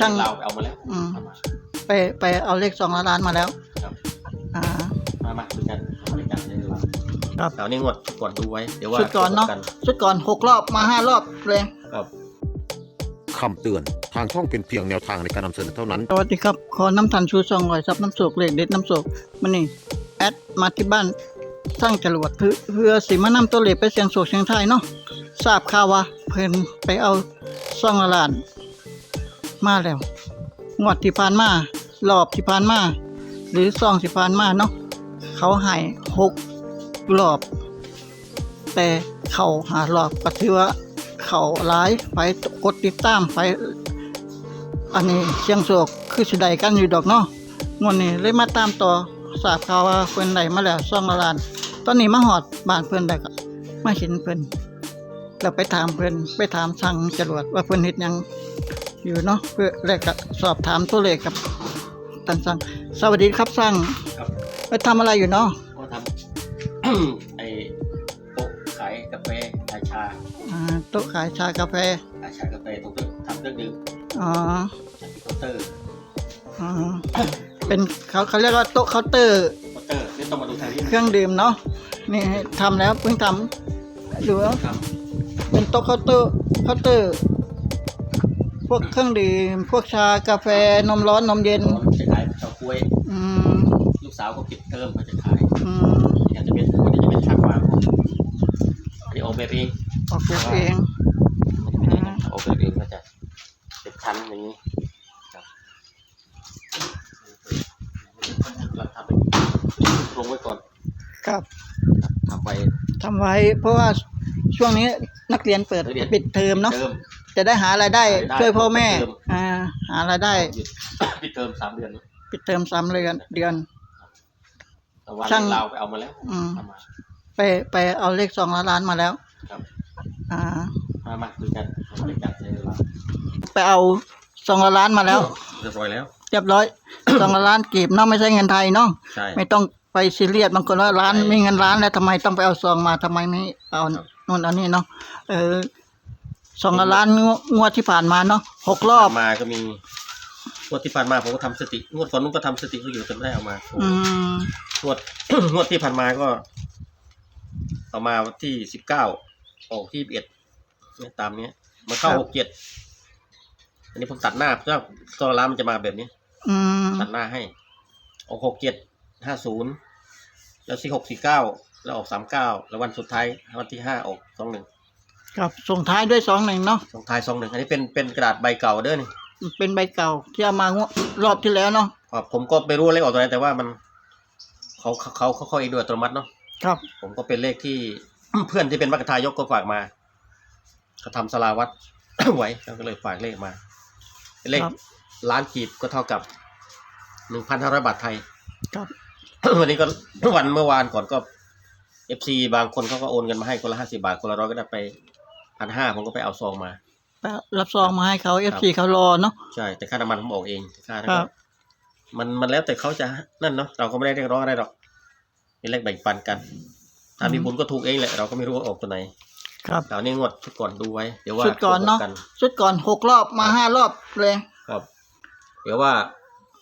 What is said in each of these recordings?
ช่างเราไปเอามาแล้วอืม เอามา ไปไปเอาเลขสองล้านมาแล้วครับ อ่า มามาดูกันเอาบริการได้เลยครับ แถวนี้งวดก่อนดูไว้ เดี๋ยวว่าชุดก่อนเนาะกัชุดก่อนหกรอบมาห้ารอบเลยครับคำเตือน ทางช่องเป็นเพียงแนวทางในการนำเสนอเท่านั้น สวัสดีครับ ขอน้ำทันชูซองลอยซับน้ำโศกเหล็กเด็ดน้ำโศกมันนี่แอดมาที่บ้านสร้างจรวดเพื่อเพื่อสิมานำตัวเหล็กไปเสียงโศกเสียงไทายเนาะทราบข่าวว่าเพิ่นไปเอาซ่องละลาน มาแล้ว งวดที่ผ่านมา รอบที่ผ่านมา หรือซองที่ผ่านมาเนาะ เขาใหายหกรอบ แต่เขาหารอบก็ถือว่าเขาหลายไปกดติดตามไป อันนี้เชียงโศกคือสิใดกันอยู่ดอกเนาะงวดนี้เลยมาตามต่อทราบข่าวว่าเพิ่อนได้มาแล้วซ่องละลาน ตอนนี้มาหอดบ้านเพิ่อนได้ก็มาเห็นเพิ่อนแล้วไปถามเพิ่อนไปถามสั่งจรวดว่าเพิ่อนเฮ็ดหยัง อยู่เนาะเพื่อแล้วก็สอบถามตัวเลขกับท่านสั่งสวัสดีครับสั่งครับไปทำอะไรอยู่เนาะก็ทำ ไอ้โต๊ะขายกาแฟขายชาอ่าโต๊ะขายชากาแฟขายชากาแฟตรงนี้ทำเครื่องดื่มอ๋อเคาน์เตอร์อ๋อเป็นเขาเขาเรียกว่าโต๊ะเคาน์เตอร์เคาน์เตอร์นี่ต้องมาดูทางนี้เครื่องดื่มเนาะนี่ทำแล้วเพิ่งทำดูแล้วครับเป็นโต๊ะเคาน์เตอร์เคาน์เตอร์ พวกเครื่องดื่ม พวกชากาแฟนมร้อนนมเย็นจะขายเฉาก๊วย อืมลูกสาวก็ปิดเทอมเขาจะขายอืมอยากจะเป็นคนที่จะเป็นช่างวางอันนี้ออกแบบเองออกแบบเองมันจะเป็นอย่างนั้นออกแบบเองก็จะเป็นชั้นอย่างนี้ครับเราทำเป็นลงไว้ก่อนครับทำไปทำไว้ เพราะว่าช่วงนี้นักเรียนเปิดนักเรียนปิดเทอมเนาะเติม จะได้หารายได้รายได้ช่วยพ่อแม่เติมอ่า หารายได้หยุด ปิดเทอมสามเดือนปิดเทอมสามเดือนเดือน แต่วันช่าง เราไปเอามาแล้วอืม เอามาไปไปเอาเลขสองล้านมาแล้ว ครับอ่า มามาดูกันเอาบริการใช้เวลาไปเอาสองล้านมาแล้ว เรียบร้อยแล้ว เรียบร้อย สองล้านกีบเนาะไม่ใช่เงินไทยเนาะใช่ ไม่ต้องไปซีเรียสบางคนว่าร้านใช่มีเงินร้านแล้วทำไมต้องไปเอาซองมาทำไมไม่เอาครับโน่นอันนี้เนาะเออ สองล้านงวงวดที่ผ่านมาเนาะหกรอบ มาก็มีงวดที่ผ่านมาผมก็ทำสติงวดก่อนนู้นก็ทำสติก็อยู่แต่ไม่ได้เอามาอืมงวด งวดที่ผ่านมาก็เอามาวันที่สิบเก้าออกที่เอ็ดเนี่ยตามเนี้ยมาเข้าหกเจ็ดอันนี้ผมตัดหน้าเพราะว่าตอนร้านมันจะมาแบบนี้ อืมตัดหน้าให้ ออกหกเจ็ดห้าศูนย์แล้วสี่หกสี่เก้าแล้วออกสามเก้าแล้ววันสุดท้ายวันที่ห้าออกสองหนึ่ง ครับส่งท้ายด้วยสองหนึ่งเนาะสองท้ายสองหนึ่งอันนี้เป็นเป็นกระดาษใบเก่าเด้อนี่เป็นใบเก่าที่เอามางวดรอบที่แล้วเนาะครับผมก็ไม่รู้เลขออกตัวไหนแต่ว่ามันเขาเขาเขาเขาเขาเองโดยอัตโนมัติเนาะครับ ผมก็เป็นเลขที่เพื่อนที่เป็นมัคคทายกก็ฝากมาเขาทำสลาวัดไว้แล้วก็เลยฝากเลขมาเป็นเลขครับล้านกีบก็เท่ากับหนึ่งพันห้าร้อยบาทไทย ครับ วันนี้ก็วันเมื่อวานก่อนก็เอฟซีบางคนเขาก็โอนเงินมาให้คนละห้าสิบาทคนละร้อยก็ได้ไป พันห้าผมก็ไปเอาซองมา ไปรับซองมาให้เขาเอฟซีเขารอเนาะใช่แต่ค่าน้ำมันผมออกเองค่านั้นครัก็บมันมันแล้วแต่เขาจะนั่นเนาะเราก็ไม่ได้เรียกร้องอะไรหรอกเป็นเลขแบ่งปันกัน ถ้ามีบุญก็ถูกเองแหละเราก็ไม่รู้ว่าออกตัวไหนครับแต่อันนี้งวดชุดก่อนดูไว้เดี๋ยวว่าชุดก่อนเนาะตรงชุดก่อนหกรอบมาห้ารอบเลยครับ เดี๋ยวว่า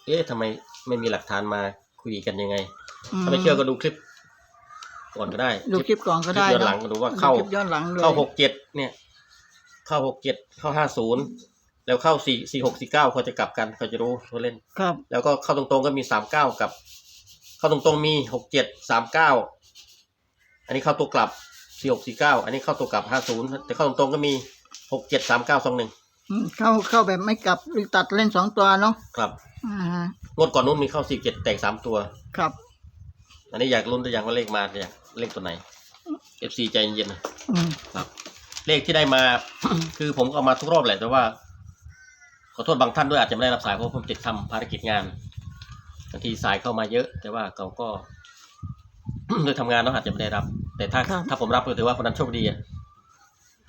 เอ๊ะทำไมไม่มีหลักฐานมาคุยกันยังไง ถ้าไม่เชื่อก็ดูคลิป ก่อนก็ได้ดูคลิปก่อนก็ได้คลิปย้อนหเนาะลังก็ดูว่าเข้าดูคลิปย้อนหลังเลยเข้าหกเจ็ดเนี่ย เข้าหกเจ็ดเข้าห้าศูนย์แล้วเข้าสี่สี่หกสี่เก้าเขาจะกลับกันเขาจะรู้เขาเล่นครับ แล้วก็เข้าตรงๆก็มีสามเก้ากับ เข้าตรงๆมีหกเจ็ดสามเก้าอันนี้เข้าตัวกลับสี่หกสี่เก้าอันนี้เข้าตัวกลับห้าศูนย์แต่เข้าตรงๆก็มีหกเจ็ดสามเก้าสองหนึ่งอืมเข้าเข้าแบบไม่กลับหรือตัดเล่นสองตัวเนาะครับอ่างวดก่อนนู้นมีเข้าสี่เจ็ดแตกสามตัวครับ อันนี้อยากลุ้นตัวอย่างว่าเลขมาอยากเลขตัวไหน FC ใจเย็นๆนะอืมครับ เลขที่ได้มา คือผมก็เอามาทุกรอบแหละแต่ว่า ขอโทษบางท่านด้วยอาจจะไม่ได้รับสายเพราะผมติดทำภารกิจงานบางทีสายเข้ามาเยอะ แต่ว่าเขาก็ ด้วยทำงานเนาะอาจจะไม่ได้รับ แต่ถ้าถ้าผมรับก็ถือว่าคนนั้นโชคดีอะ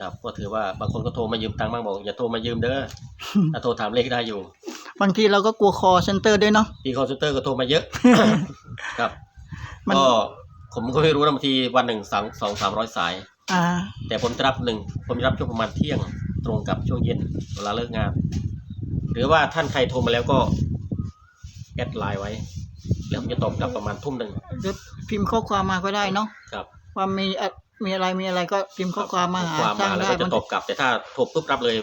ครับก็ถือว่าบางคนก็โทรมายืมตังค์บ้างบอกอย่าโทรมายืมเด้อถ้าโทรถามเลขได้อยู่ บางทีเราก็กลัวคอเซ็นเตอร์ด้วยเนาะทีคอลเซ็นเตอร์ก็โทรมาเยอะ ครับ มัน ก็ผมก็ไม่รู้นะบางทีวันหนึ่งสองสองสามร้อยสาย อ่า แต่ผมจะรับหนึ่งผมจะรับช่วงประมาณเที่ยงตรงกับช่วงเย็นเวลาเลิกงาน หรือว่าท่านใครโทรมาแล้วก็แอดไลน์ไว้ แล้วผมจะตอบกลับประมาณทุ่มหนึ่งหรือพิมพ์ข้อความมาก็ได้เนาะครับว่ามีอะมีอะไรมีอะไรก็พิมพ์ข้อความมาหาข้อความสร้างมาแล้วได้ก็จะตอบกลับ แต่ถ้าโทรปุ๊บรับเลย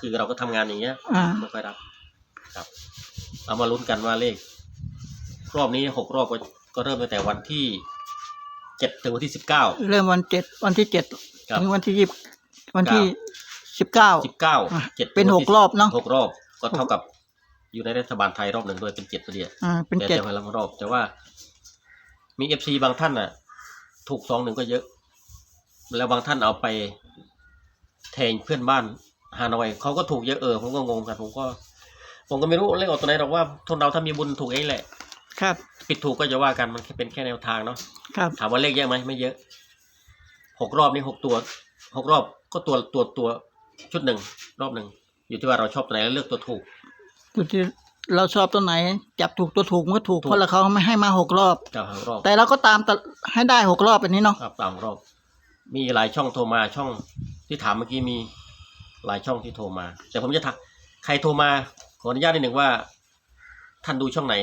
คือเราก็ทำงานอย่างเงี้ย อ่า ไม่ค่อยรับครับ เอามาลุ้นกันว่าเลข รอบนี้หกรอบก็ ก็เริ่มตั้งแต่วันที่เจ็ดถึงวันที่สิบเก้า เริ่มวันเจ็ดวันที่เจ็ดครับ ถึงวันที่ยี่วันที่สิบเก้า สิบเก้าอะเจ็ดเป็นหกรอบเนอะ หกรอบก็เท่ากับอยู่ในรัฐบาลไทยรอบหนึ่งด้วยเป็นเจ็ดประเดียอ่า เป็นแต่เจ็ดแต่ละรอบ แต่ว่า มีเอฟซีบางท่านน่ะ ถูกซองหนึ่งก็เยอะ แล้วบางท่านเอาไปแทงเพื่อนบ้านฮานอยเขาก็ถูกเยอะเออผมก็งงกันผมก็ ผมก็ไม่รู้เลขออกตัวไหนหรอกว่าคนเราถ้ามีบุญถูกเองแหละ ครับ ผิดถูกก็จะว่ากันมันแค่เป็นแค่แนวทางเนาะครับ ถามว่าเลขเยอะไหมไม่เยอะหกรอบนี่หกตัวหกรอบก็ตัวตัวตัวชุดหนึ่งรอบหนึ่งอยู่ที่ว่าเราชอบตัวไหนแล้วเลือกตัวถูกอยู่ที่เราชอบตัวไหน จับถูกตัวถูกมันก็ถูกถูกเพราะเราเขาไม่ให้มาหกรอบกับหกรอบแต่เราก็ตามตะให้ได้หกรอบแบบนี้เนาะครับตามรอบ มีหลายช่องโทรมาช่องที่ถามเมื่อกี้มีหลายช่องที่โทรมา แต่ผมจะทักใครโทรมาขออนุญาตนิดหนึ่งว่า ท่านดูช่องไหน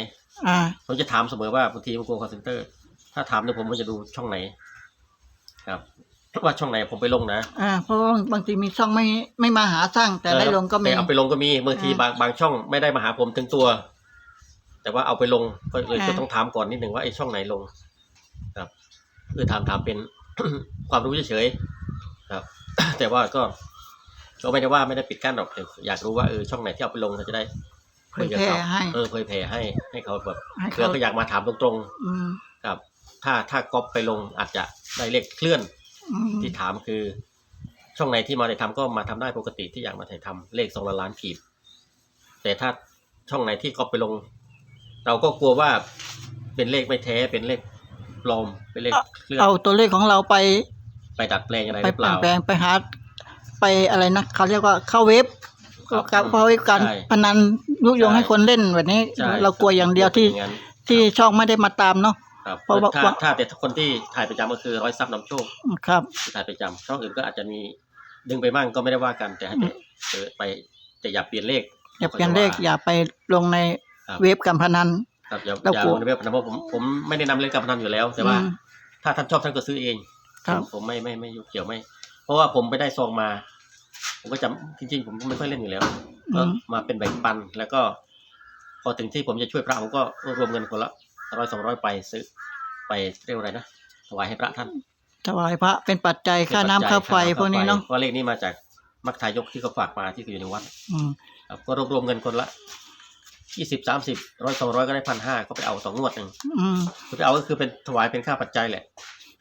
อ่าผมจะถามเสมอว่าบางทีมันกลัวคอเซนเตอร์ ถ้าถามเนี่ยผมก็จะดูช่องไหน ครับว่าช่องไหนผมไปลงนะอ่าเพราะว่าบางทีมีช่องไม่ไม่มาหาสร้างแต่ได้ลงก็มีแต่เอาไปลงก็มีบางทีอ่าบางบางช่องไม่ได้มาหาผมถึงตัว แต่ว่าเอาไปลงก็เลยอ่าก็ต้องถามก่อนนิดหนึ่งว่าไอ้ช่องไหนลง ครับคือถามถามเป็นความรู้เฉยๆครับ แต่ว่าก็ก็ไม่ได้ว่าไม่ได้ปิดกั้นหรอกแต่อยากรู้ว่าเออช่องไหนที่เอาไปลงเราจะได้ เผยแพร่ให้เออเผยแผ่ให้ให้เขาแบบให้เผื่อเขาเขาอยากมาถามตรงอืมๆครับ ถ้าถ้าก๊อปไปลงอาจจะได้เลขเคลื่อนอืมที่ถามคือ ช่องไหนที่มาถ่ายทำก็มาทำได้ปกติที่อยากมาถ่ายทำเลขสองล้านล้านกีบแต่ถ้าช่องไหนที่ก๊อปไปลง เราก็กลัวว่าเป็นเลขไม่แท้เป็นเลขปลอมเป็นเลขเคลื่อนเอาตัวเลขของเราไป ไปดัดแปลงอะไรหไปรือเปเปลี่ยล่านแปลงไปหาไปอะไรนะเขาเรียกว่าเข้าเว็บ ครับกับเข้าเว็บการใช่ พนันยุยงใช่ให้คนเล่นแบบนี้ ใช่เรากลัวอย่างเดียวที่างนั้นที่ช่องไม่ได้มาตามเนาะ ครับเพราะว่า ถ้าถ้าแต่คนที่ถ่ายประจำก็คือร้อยซับนำโชคครับ ที่ถ่ายประจำช่องอื่นก็อาจจะมีดึงไปบ้างก็ไม่ได้ว่ากันแต่ให้แต่เออไปแต่อย่าเปลี่ยนเลขอย่าเปลี่ยนเลขอย่าไปลงในครับเว็บการพนัน ครับอย่าเราอย่ากลัว ลงในเว็บพนันเพราะผมผมไม่ได้นำเล่นการพนันอยู่แล้วแต่ว่า อืม ถ้าท่านชอบท่านก็ซื้อเองครับ ผมไม่ไม่ไม่ยุ่งเกี่ยวไม่ เพราะว่าผมไปได้ซองมา ผมก็จำจริงๆผมก็ไม่ค่อยเล่นอยู่แล้วก็มาเป็นแบ่งปันแล้วก็ พอถึงที่ผมจะช่วยพระผมก็รวมเงินคนละร้อยสองร้อยไปซื้อ ไปเรียกว่าอะไรนะถวายให้พระท่านถวายพระเป็นปัจจัยค่าน้ำค่าไฟพวกนี้เนาะเพราะเลขนี้มาจากมัคทายกที่เขาฝากมาที่อยู่ในวัดอืมครับก็รวบรวมเงินคนละยี่สิบสามสิบร้อยสองร้อยก็ได้พันห้าก็ไปเอาสองงวดหนึ่งอืมคือไปเอาก็คือเป็นถวายเป็นค่าปัจจัยแหละ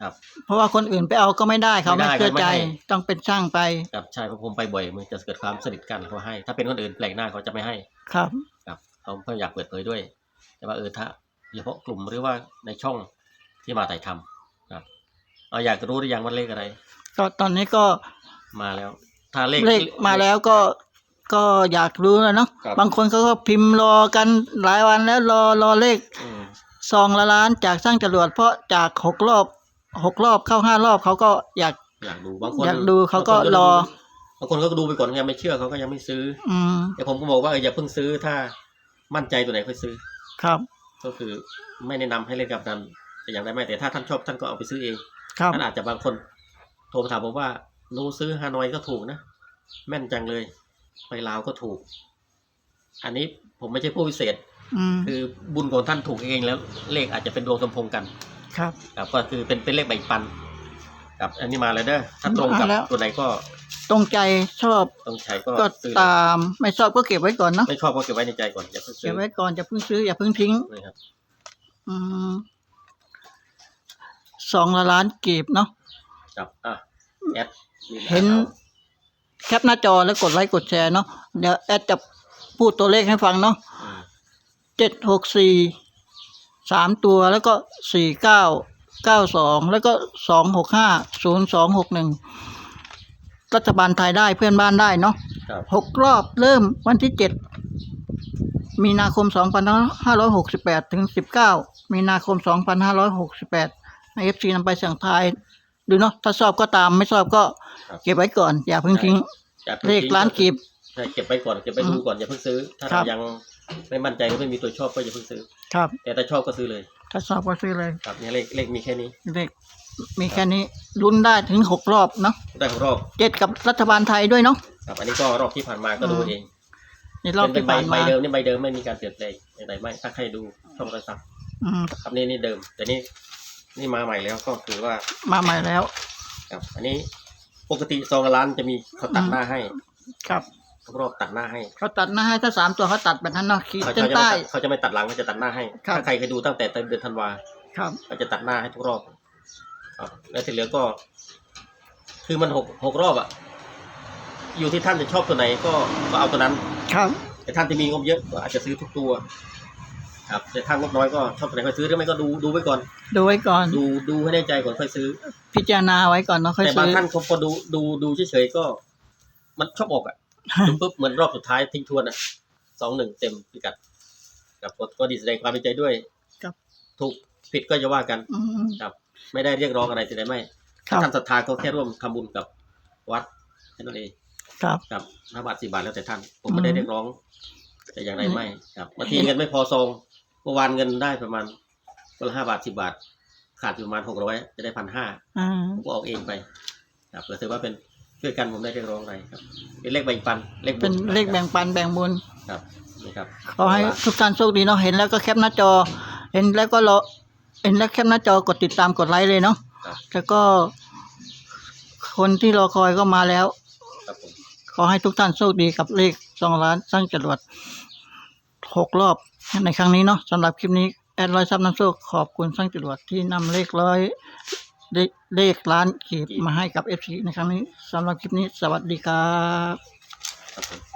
ครับ เพราะว่าคนอื่นไปเอาก็ไม่ได้เขาไม่ไม่ได้เชื่อใจไม่ให้ ต้องเป็นช่างไปครับใช่เพราะผมไปบ่อยมันจะเกิดความสนิทกันเขาให้ ถ้าเป็นคนอื่นแปลกหน้าเขาจะไม่ให้ครับ ครับเขาก็อยากเปิดเผยด้วย แต่ว่าเออถ้าเฉพาะกลุ่มหรือว่าในช่องที่มาถ่ายทำครับเอาอยากจะรู้หรือยังว่าเลขอะไร ก็ตอนนี้ก็มาแล้ว ถ้าเลข เลขมาแล้วก็ก็อยากรู้แล้วเนาะครับ บางคนเขาก็พิมพ์รอกันหลายวันแล้วรอรอเลขอืม ซองละล้านจากสร้างจรวดเพราะจากหกรอบ หกรอบเข้าห้ารอบเขาก็อยากอยากดูบางคนอยากดูเขาก็บงคนรอบางคนก็ดูไปก่อนยังไม่เชื่อเขาก็ยังไม่ซื้อ อืมแต่ผมก็บอกว่าเอออย่าเพิ่งซื้อถ้ามั่นใจตัวไหนค่อยซื้อ ครับ ก็คือไม่แนะนำให้เล่นกับนั้นแต่อย่างไรไม่แต่ถ้าท่านชอบท่านก็เอาไปซื้อเองครับท่านอาจจะบางคนโทรมาถามผมว่าหนูซื้อฮานอยก็ถูกนะแม่นจังเลย ไปลาวก็ถูก อันนี้ผมไม่ใช่ผู้พิเศษอืมคือบุญของท่านถูกเองแล้ว เลขอาจจะเป็นดวงสมพงษ์กัน ครับ ครับก็คือเป็นเป็นเลขแบ่งปัน ครับ อันนี้มาแล้วเด้อถ้าตรงกับมาแล้ว ตัวไหนก็ตรงใจชอบต้องใช้ก็ก็ซื้อตาม ไม่ชอบก็เก็บไว้ก่อนเนาะไม่ชอบก็เก็บไว้ในใจก่อนอย่าเพิ่งซื้เก็อบไว้ก่อนอย่าเพิ่งซื้ออย่าเพิ่งทิ้ง นะครับอืมสองละล้านกีบเนาะ ครับอะแอดเห็น แคปหน้าจอแล้วกดไลค์กดแชร์เนาะเดี๋ยวแอดจะพูดตัวเลขให้ฟังเนาะอืมเจ็ดหกสี่ สามตัวแล้วก็สี่เก้าเก้าสองแล้วก็สองหกห้าศูนย์สองหกหนึ่งรัฐบาลไทยได้เพื่อนบ้านได้เนาะครับหกรอบเริ่มวันที่เจ็ดมีนาคมสองพันห้าร้อยหกสิบแปดถึงสิบเก้ามีนาคมสองพันห้าร้อยหกสิบแปดให้เอฟซีนำไปเสี่ยงทาย ดูเนาะ ถ้าชอบก็ตาม ไม่ชอบก็ครับเก็บไว้ก่อน อย่าเพิ่งทิ้ง อย่าพิ่งเลขทิ้งล้านกีบช่เก็บไว้ก่อน เก็บไว้ดูก่อน อย่าเพิ่งซื้อ ถ้าครัเราบ ยัง ไม่มั่นใจหรือไม่มีตัวชอบก็อย่าเพิ่งซื้อ ครับ แต่ถ้าชอบก็ซื้อเลย ถ้าชอบก็ซื้อเลย ครับเนี่ยเลขเลขมีแค่นี้เลขมีแค่นี้ลุ้นได้ถึงหกรอบเนาะได้ของรอบเจ็ดกับรัฐบาลไทยด้วยเนาะครับอันนี้ก็รอบที่ผ่านมาก็ดูอืมเองในรอบเป็นที่ใบผ่านใบมาเดิมนี่ใบเดิมไม่มีการเปลี่ยนแปลงใดๆไม่ถ้าใครดูช่องโทรศัพท์อืมครับนี่นี่เดิม แต่นี่นี่มาใหม่แล้วก็คือว่ามาใหม่แล้ว ครับ อันนี้ปกติซองละล้านจะมีเขาตัดหน้าให้ ครับ ทุกรอบตัดหน้าให้เขาตัดหน้าให้ถ้าสามตัวเขาตัดแบบนั้นเนาะขีดเขาเส้จะนไม่ใต้ ตัดเขาจะไม่ตัดหลังเขาจะตัดหน้าให้ ครับ ถ้าใครเคยดูตั้งแต่เดือนธันวาครับ เขาจะตัดหน้าให้ทุกรอบครับแล้วที่เหลือก็ คือมันหกหกรอบอะอยู่ที่ท่านจะชอบตัวไหนก็ก็เอาตัวนั้น ครับแต่ท่านที่มีงบเยอะก็อาจจะซื้อทุกตัว ครับ แต่ถ้างบน้อยก็ชอบตัวไหนค่อยซื้อหรือไม่ก็ดูดูไว้ก่อน ดูไว้ก่อน ดูดูให้แน่ใจก่อนค่อยซื้อ พิจารณาไว้ก่อนเนาะค่อยแต่บางซื้อท่านเขาพอดูดูดูเฉยๆก็ มันชอบออกอะ ดูปุ๊บเหมือนรอบสุดท้ายทิ้งทวนอะสองหนึ่งเต็มพิกัดครับก็ก็ดีแสดงความดีใจด้วยครับ ถูกผิดก็จะว่ากันอืม ครับ ไม่ได้เรียกร้องอะไรแต่ใดไม่ครัถ้าบ ท่านศรัทธาก็แค่ร่วมทำบุญกับวัดแค่นั้นเองครับ ครับห้าบาทสี่บาทแล้วแต่ท่าน ผมไม่ได้อืม เรียกร้อง แต่อย่างไรไม่ครับบางทีเงินไม่พอซองเมื่อวานเงินได้ประมาณคนละห้าบาทสิบาท ขาดอยู่ประมาณหกร้อยจะได้พันห้า อ่า ผมก็ออกเองไปครับก็ถือว่าเป็น ช่วยกันผมได้เรียกร้องอะไรครับ เป็นเลขแบ่งปันเลขบุญเป็นเลขแบ่งปันแบ่งบุญครับนี่ครับขอให้ทุกท่านโชคดีเนาะเห็นแล้วก็แคปหน้าจอ เห็นแล้วก็รอเห็นแล้วแคปหน้าจอกดติดตามกดไลค์เลยเนาะครับแล้วก็ คนที่รอคอยก็มาแล้วครับผมขอให้ทุกท่านโชคดีกับเลขสองล้านสร้างจรวดหกรอบในครั้งนี้เนาะสำหรับคลิปนี้แอดร้อยซับน้ำโชคขอบคุณสร้างจรวดที่นำเลขร้อย เลขเลขร้านขีบมาให้กับเอฟซีในครั้งนี้สำหรับคลิปนี้สวัสดีครับ